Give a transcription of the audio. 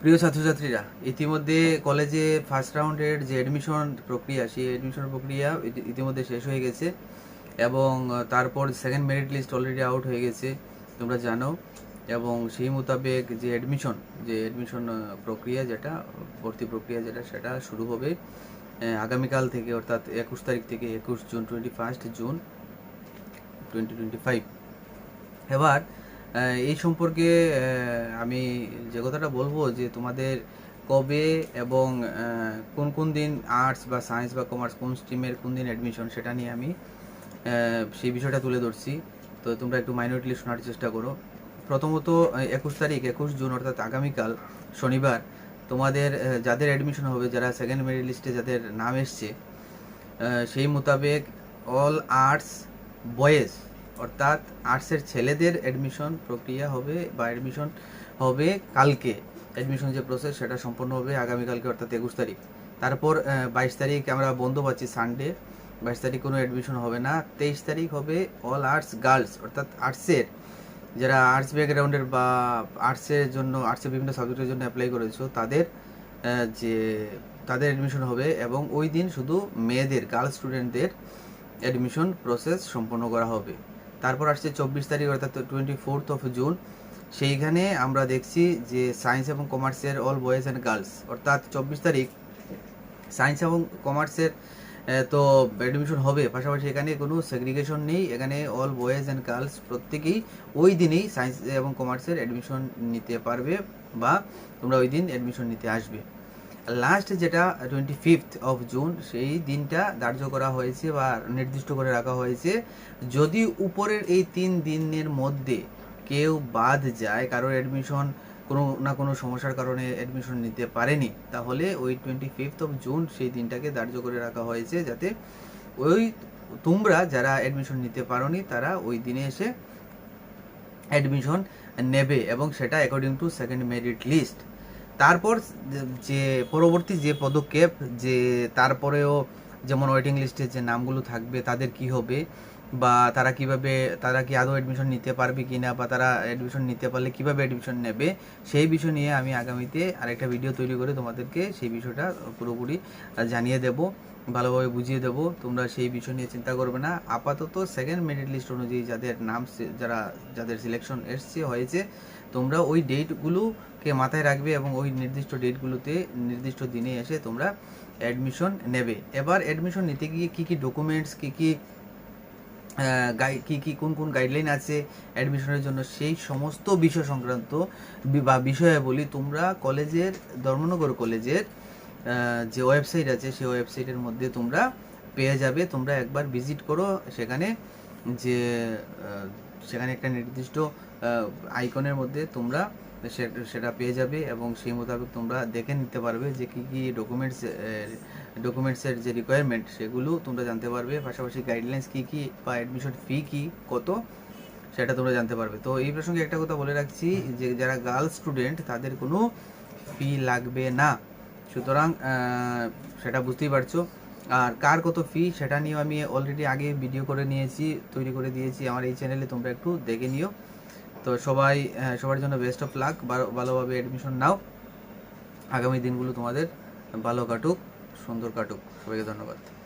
প্রিয় ছাত্রছাত্রীরা, ইতিমধ্যে কলেজে ফার্স্ট রাউন্ডের যে অ্যাডমিশন প্রক্রিয়া, সেই অ্যাডমিশন প্রক্রিয়া ইতিমধ্যে শেষ হয়ে গেছে এবং তারপর second merit list already out হয়ে গেছে, তোমরা জানো। এবং সেই মোতাবেক যে অ্যাডমিশন যে অ্যাডমিশন প্রক্রিয়া যেটা, ভর্তি প্রক্রিয়া যেটা, সেটা শুরু হবে আগামীকাল থেকে, অর্থাৎ একুশ তারিখ থেকে একুশ June twenty first June twenty twenty five এবার এই সম্পর্কে আমি যে কথাটা বলব যে তোমাদের কবে এবং কোন কোন দিন আর্টস বা সায়েন্স বা কমার্স কোন স্ট্রিমের কোন দিন অ্যাডমিশন সেটা নিয়ে আমি সেই বিষয়টা তুলে ধরছি। তো তোমরা একটু মাইনরিটলি শোনার চেষ্টা করো। প্রথমত একুশ তারিখ, একুশ জুন অর্থাৎ আগামীকাল, শনিবার, তোমাদের যাদের অ্যাডমিশন হবে, যারা সেকেন্ড মেরিট লিস্টে যাদের নাম এসছে সেই মোতাবেক অল আর্টস বয়েজ অর্থাৎ আর্টসের ছেলেদের অ্যাডমিশন প্রক্রিয়া হবে বা অ্যাডমিশন হবে কালকে। অ্যাডমিশন যে প্রসেস সেটা সম্পন্ন হবে আগামীকালকে, অর্থাৎ একুশ তারিখ। তারপর বাইশ তারিখ আমরা বন্ধ পাচ্ছি সানডে বাইশ তারিখ কোনো অ্যাডমিশন হবে না। তেইশ তারিখ হবে অল আর্টস গার্লস অর্থাৎ আর্টসের যারা আর্টস ব্যাকগ্রাউন্ডের বা আর্টসের জন্য আর্টসের বিভিন্ন সাবজেক্টের জন্য অ্যাপ্লাই করেছ, তাদের যে তাদের অ্যাডমিশন হবে এবং ওই দিন শুধু মেয়েদের গার্লস স্টুডেন্টদের অ্যাডমিশন প্রসেস সম্পন্ন করা হবে। তারপর আসছে চব্বিশ তারিখ, অর্থাৎ টোয়েন্টি ফোর্থ অফ জুন সেইখানে আমরা দেখছি যে সায়েন্স এবং কমার্সের অল বয়েজ অ্যান্ড গার্লস অর্থাৎ চব্বিশ তারিখ সায়েন্স এবং কমার্সের তো অ্যাডমিশন হবে। পাশাপাশি এখানে কোনো সেগ্রিগেশন নেই। এখানে অল বয়েজ অ্যান্ড গার্লস প্রত্যেকেই ওই দিনেই সায়েন্স এবং কমার্সের অ্যাডমিশন নিতে পারবে বা তোমরা ওই দিন অ্যাডমিশন নিতে আসবে। লাস্ট যেটা টোয়েন্টি ফিফথ অফ জুন সেই দিনটা ধার্য করা হয়েছে বা নির্দিষ্ট করে রাখা হয়েছে। যদি উপরের এই তিন দিনের মধ্যে কেউ বাদ যায়, কারোর অ্যাডমিশন কোনো না কোনো সমস্যার কারণে অ্যাডমিশন নিতে পারেনি, তাহলে ওই টোয়েন্টি ফিফথ অফ জুন সেই দিনটাকে ধার্য করে রাখা হয়েছে যাতে ওই তোমরা যারা অ্যাডমিশন নিতে পারোনি, তারা ওই দিনে এসে অ্যাডমিশন নেবে এবং সেটা according to second merit list তারপর যে- পরবর্তী যে পদক্ষেপ, যে তারপরেও যেমন ওয়েটিং লিস্টের যে নামগুলো থাকবে, তাদের কি হবে? বা তারা কীভাবে, তারা কি আদৌ অ্যাডমিশন নিতে পারবে কি না বা তারা অ্যাডমিশন নিতে পারলে কীভাবে অ্যাডমিশন নেবে, সেই বিষয় নিয়ে আমি আগামীতে আরেকটা ভিডিও তৈরি করে তোমাদেরকে সেই বিষয়টা পুরোপুরি জানিয়ে দেব, ভালোভাবে বুঝিয়ে দেব। তোমরা সেই বিষয় নিয়ে চিন্তা করবে না। আপাতত সেকেন্ড মেরিট লিস্ট অনুযায়ী যাদের নাম যারা, যাদের সিলেকশন এসছে, হয়েছে, তোমরা ওই ডেটগুলোকে মাথায় রাখবে এবং ওই নির্দিষ্ট ডেটগুলোতে নির্দিষ্ট দিনে এসে তোমরা অ্যাডমিশন নেবে। এবার অ্যাডমিশন নিতে গিয়ে কী কী ডকুমেন্টস কী কী গাই, কী কী, কোন কোন গাইডলাইন আছে অ্যাডমিশনের জন্য? সেই সমস্ত বিষয় সংক্রান্ত বা বিষয়ে বলি তোমরা কলেজের, ধর্মনগর কলেজের যে ওয়েবসাইট আছে, সেই ওয়েবসাইটের মধ্যে তোমরা পেয়ে যাবে। তোমরা একবার ভিজিট করো। সেখানে যে সেখানে একটা নির্দিষ্ট আইকনের মধ্যে তোমরা সেটা পেয়ে যাবে এবং সেই মোতাবেক তোমরা দেখে নিতে পারবে যে কী কী ডকুমেন্টস ডকুমেন্টসের যে রিকোয়ারমেন্ট সেগুলো তোমরা জানতে পারবে। পাশাপাশি গাইডলাইন্স কী কী বা অ্যাডমিশন ফি কী কত সেটা তোমরা জানতে পারবে। তো এই প্রসঙ্গে একটা কথা বলে রাখছি যে যারা গার্লস স্টুডেন্ট তাদের কোনো ফি লাগবে না। সুতরাং সেটা বুঝতেই পারছ। আর কার কত ফি সেটা নিয়েও আমি অলরেডি আগে ভিডিও করে নিয়েছি, তৈরি করে দিয়েছি। আমার এই চ্যানেলে তোমরা একটু দেখে নিও। তো সবাই আহ, সবার জন্য বেস্ট অফ লাক ভালোভাবে অ্যাডমিশন নাও। আগামী দিনগুলো তোমাদের ভালো কাটুক সুন্দর কাটুক। সবাইকে ধন্যবাদ।